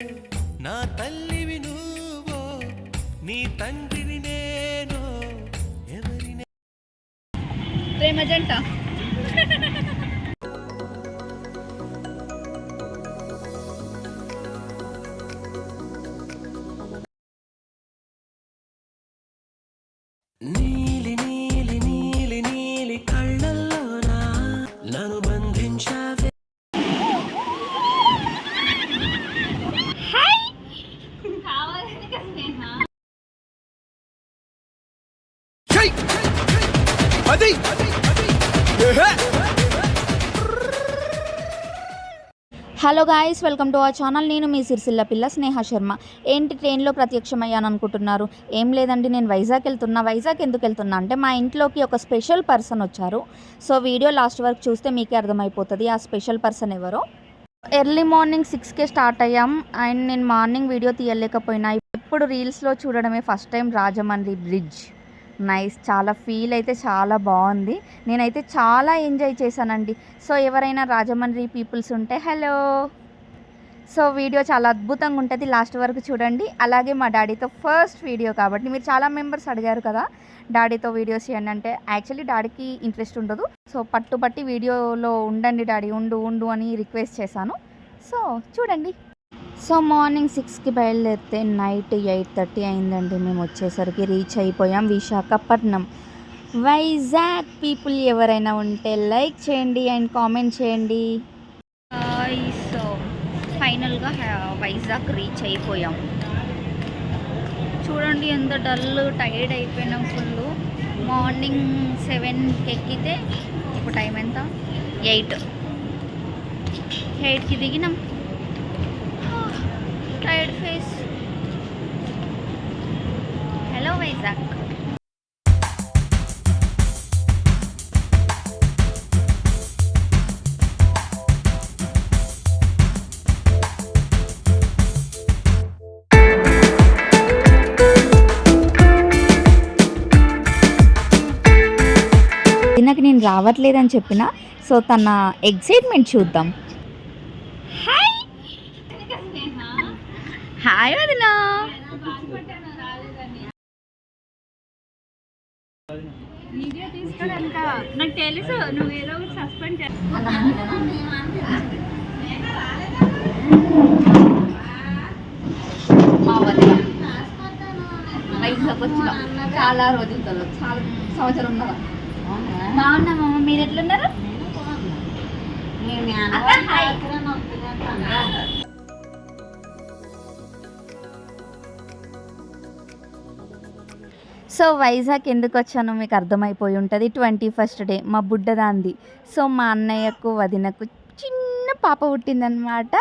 నా తల్లివి నువ్వో నీ తండ్రిని నేను ఎవరిని ప్రేమ జంట. Hello guys welcome to our channel నేను మీ సిరిసిల్ల పిల్ల స్నేహ శర్మ. ఏంటి ట్రైన్లో ప్రత్యక్షమయ్యాను అనుకుంటున్నారు? ఏం లేదండి నేను వైజాగ్ వెళ్తున్నా. వైజాగ్ ఎందుకు వెళ్తున్నా అంటే మా ఇంట్లోకి ఒక స్పెషల్ పర్సన్ వచ్చారు. సో వీడియో లాస్ట్ వరకు చూస్తే మీకే అర్థమైపోతుంది. ఆ స్పెషల్ పర్సన్ ఎవరో? ఎర్లీ మార్నింగ్ సిక్స్కే స్టార్ట్ అయ్యాం. అండ్ నేను మార్నింగ్ వీడియో తీయలేకపోయినా. ఇప్పుడు రీల్స్లో చూడడమే first time Rajahmundry bridge nice చాలా ఫీల్ అయితే చాలా బాగుంది. నేనైతే చాలా ఎంజాయ్ చేశానండి. సో ఎవరైనా రాజమండ్రి పీపుల్స్ ఉంటే హలో సో వీడియో చాలా అద్భుతంగా ఉంటుంది. లాస్ట్ వరకు చూడండి. అలాగే మా డాడీతో ఫస్ట్ వీడియో కాబట్టి మీరు చాలా మెంబర్స్ అడిగారు కదా డాడీతో వీడియోస్ చేయండి అంటే యాక్చువల్లీ డాడీకి ఇంట్రెస్ట్ ఉండదు. సో పట్టుబట్టి వీడియోలో ఉండండి డాడీ ఉండు ఉండు అని రిక్వెస్ట్ చేశాను. సో చూడండి. సో మార్నింగ్ సిక్స్కి బయలుదేరితే నైట్ ఎయిట్ థర్టీ అయిందండి. మేము వచ్చేసరికి రీచ్ అయిపోయాం విశాఖపట్నం. వైజాగ్ పీపుల్ ఎవరైనా ఉంటే లైక్ చేయండి అండ్ కామెంట్ చేయండి. సో ఫైనల్గా వైజాగ్ రీచ్ అయిపోయాం. చూడండి ఎంత డల్ టైర్డ్ అయిపోయినాం ఫుల్. మార్నింగ్ సెవెన్కి ఎక్కితే ఇప్పుడు టైం ఎంత? ఎయిట్. ఎయిట్కి దిగినాం. టైర్డ్ ఫేస్ హలో వైజాగ్ నాకు నేను రావట్లేదని చెప్పిన సో తన ఎగ్జైట్మెంట్ చూద్దాం హాయ్ హాయ్ వదినా. నాకు తెలుసు నువ్వు ఏదో ఒకటి సస్పెండ్ వచ్చిన చాలా రోజుల తర్వాత చాలా సంవత్సరం ఉన్నదా బాగున్నామమ్మ మీరు ఎట్లున్నారు? అక్క, సో వైజాగ్ ఎందుకు వచ్చానో మీకు అర్థమైపోయి ఉంటుంది. ట్వంటీ ఫస్ట్ డే మా బుడ్డదాంది సో మా అన్నయ్యకు వదినకు చిన్న పాప పుట్టిందనమాట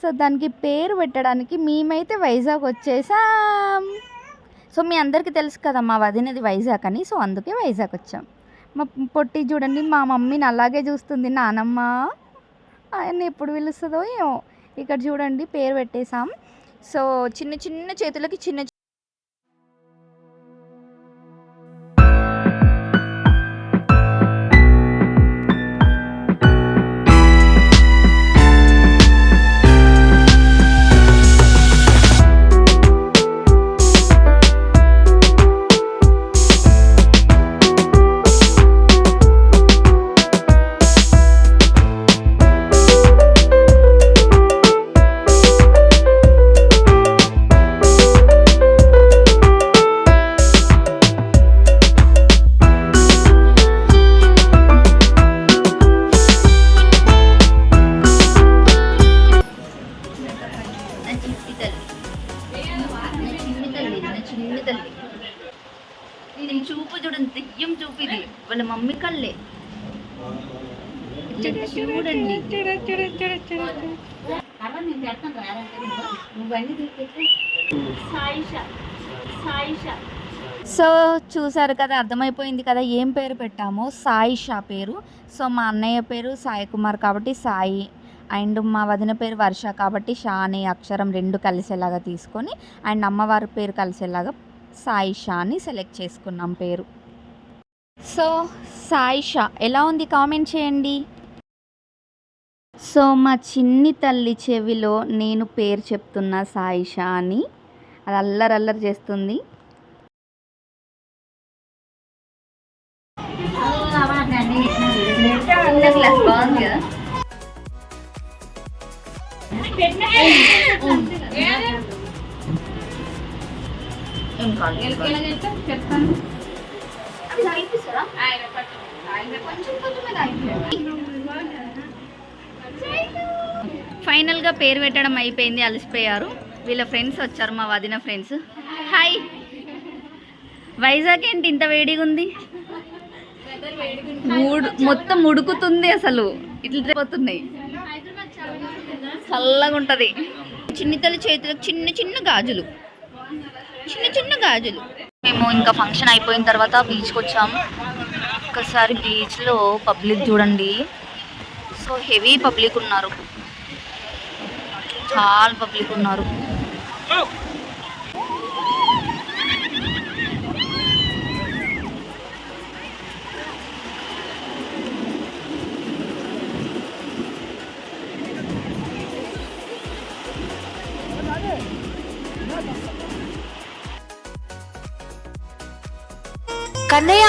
సో దానికి పేరు పెట్టడానికి మేమైతే వైజాగ్ వచ్చేసాం. సో మీ అందరికీ తెలుసు కదా మా వదినది వైజాగ్ అని. సో అందుకే వైజాగ్ వచ్చాం. మా పొట్టి చూడండి మా మమ్మీని అలాగే చూస్తుంది నానమ్మ. ఆయన ఎప్పుడు పిలుస్తుందో ఏమో. ఇక్కడ చూడండి పేరు పెట్టేశాం. సో చిన్న చిన్న చేతులకి చిన్న మమ్మీ కళ్ళే. చూడండి. సాయిష సాయిష. సో చూసారు కదా అర్థమైపోయింది కదా ఏం పేరు పెట్టామో? సాయి షా పేరు. సో మా అన్నయ్య పేరు సాయి కుమార్ కాబట్టి సాయి. అండ్ మా వదిన పేరు వర్ష కాబట్టి షా అనే అక్షరం రెండు కలిసేలాగా తీసుకొని అండ్ అమ్మవారి పేరు కలిసేలాగా సాయి షా అని సెలెక్ట్ చేసుకున్నాం పేరు. సో సాయి షా ఎలా ఉంది కామెంట్ చేయండి. సో మా చిన్ని తల్లి చెవిలో నేను పేరు చెప్తున్నా సాయిషా అని. అది కదా చెప్తాను ఫైనల్గా పేరు పెట్టడం అయిపోయింది అలసిపోయారు. వీళ్ళ ఫ్రెండ్స్ వచ్చారు మా వదిన ఫ్రెండ్స్. హాయ్. వైజాగ్ ఏంటి ఇంత వేడిగా ఉంది? మొత్తం ఉడుకుతుంది అసలు. ఇట్లా పోతున్నాయి చల్లగా ఉంటుంది. చిన్నతల్లి చేతులకు చిన్న చిన్న గాజులు. చిన్న చిన్న గాజులు. మేము ఇంకా ఫంక్షన్ అయిపోయిన తర్వాత బీచ్కి వచ్చాము. ఒకసారి బీచ్లో పబ్లిక్ చూడండి. సో హెవీ పబ్లిక్ ఉన్నారు. చాలా పబ్లిక్ ఉన్నారు. Oh. కన్నయ్య!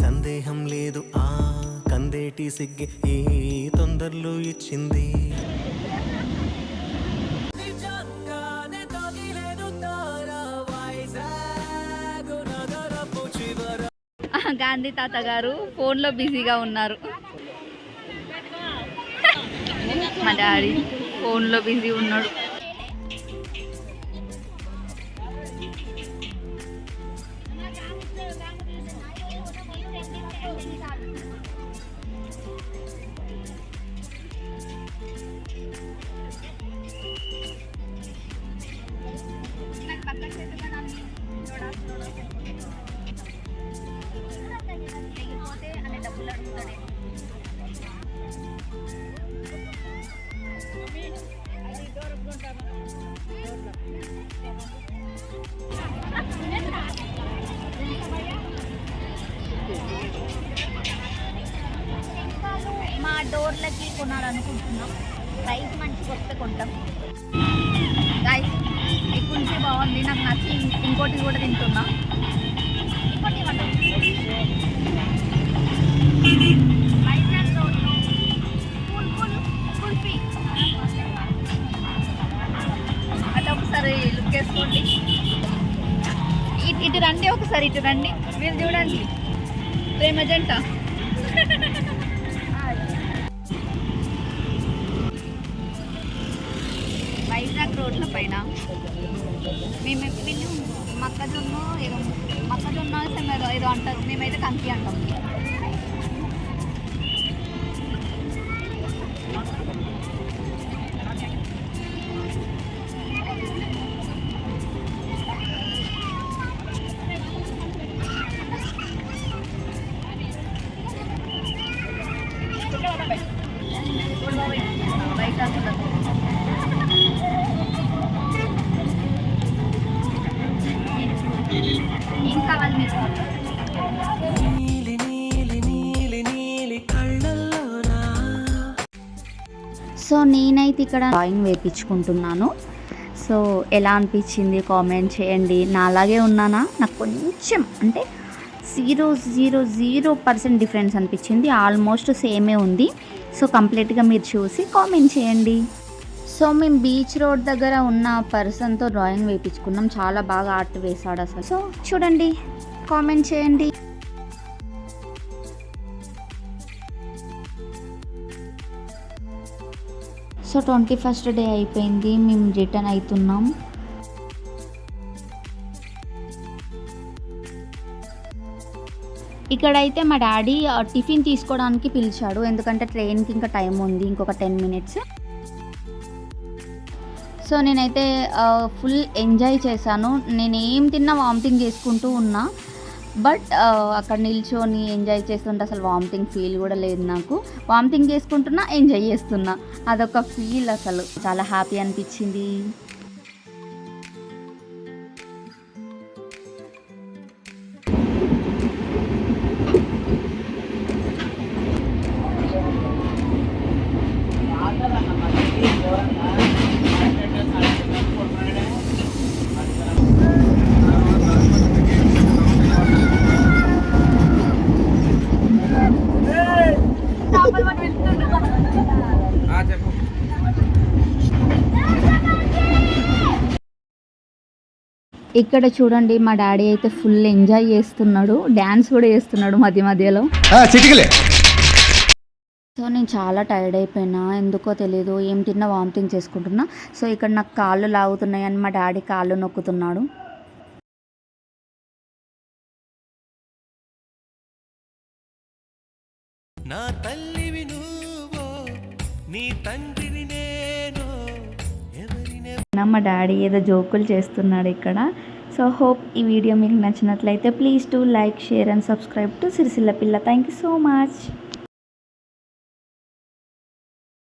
సందేహం లేదు ఆ కందేటి సిగ్గి ఈ తొందరలు ఇచ్చింది? గాంధీ తాత గారు ఫోన్లో బిజీగా ఉన్నారు. మా డాడీ ఫోన్లో బిజీ ఉన్నాడు. అనుకుంటున్నాం. కొనాలనుకుంటున్నాం ప్రైస్ మంచిగా వస్తే కొంటాం. గైస్ ఈ బాగుంది. నాకు నచ్చి ఇంకోటి కూడా తింటున్నా. ఇంకోటి అట్లా ఒకసారి లుక్ వేసుకోండి. ఇటు ఇటు రండి ఒకసారి ఇటు రండి. మీరు చూడండి. ప్రేమ జంట. రోడ్ల పైన మేము ఎప్పుడు మొక్కజొన్న ఏదో మొక్కజొన్న ఏదో ఏదో అంటారు. మేమైతే కంకి అంటాం. సో నేనైతే ఇక్కడ డ్రాయింగ్ వేయించుకుంటున్నాను సో ఎలా అనిపించింది కామెంట్ చేయండి. నా అలాగే ఉన్నానా? నాకు కొంచెం అంటే zero zero zero percent difference అనిపించింది. ఆల్మోస్ట్ సేమే ఉంది. సో కంప్లీట్గా మీరు చూసి కామెంట్ చేయండి. సో మేము బీచ్ రోడ్ దగ్గర ఉన్న పర్సన్తో డ్రాయింగ్ వేయించుకున్నాం చాలా బాగా ఆర్ట్ వేశాడు అసలు. సో చూడండి. కామెంట్ చేయండి. సో ట్వంటీ ఫస్ట్ డే అయిపోయింది మేము రిటర్న్ అవుతున్నాం. ఇక్కడైతే మా డాడీ టిఫిన్ తీసుకోవడానికి పిలిచాడు ఎందుకంటే ట్రైన్కి ఇంకా టైం ఉంది ఇంకొక టెన్ మినిట్స్. సో నేనైతే ఫుల్ ఎంజాయ్ చేశాను. నేను ఏం తిన్నా వామిటింగ్ చేసుకుంటూ ఉన్నా. బట్ అక్కడ నిల్చొని ఎంజాయ్ చేస్తుంటే అసలు వామిటింగ్ ఫీల్ కూడా లేదు నాకు. వామిటింగ్ చేసుకుంటున్నా ఎంజాయ్ చేస్తున్నా. అదొక ఫీల్ అసలు. చాలా హ్యాపీ అనిపించింది. ఇక్కడ చూడండి మా డాడీ అయితే ఫుల్ ఎంజాయ్ చేస్తున్నాడు. డ్యాన్స్ కూడా చేస్తున్నాడు మధ్య మధ్యలో. సో నేను చాలా టైర్డ్ అయిపోయినా ఎందుకో తెలియదు ఏం తిన్నా వామిటింగ్ చేసుకుంటున్నా. సో ఇక్కడ నాకు కాళ్ళు లాగుతున్నాయి అని మా డాడీ కాళ్ళు నొక్కుతున్నాడు. నా తల్లివి నువ్వో నీ నా మా డాడీ ఏదో జోకులు చేస్తున్నాడు ఇక్కడ. సో హోప్ ఈ వీడియో మీకు నచ్చినట్లయితే please to like share and subscribe to Sircilla Pilla. Thank you so much.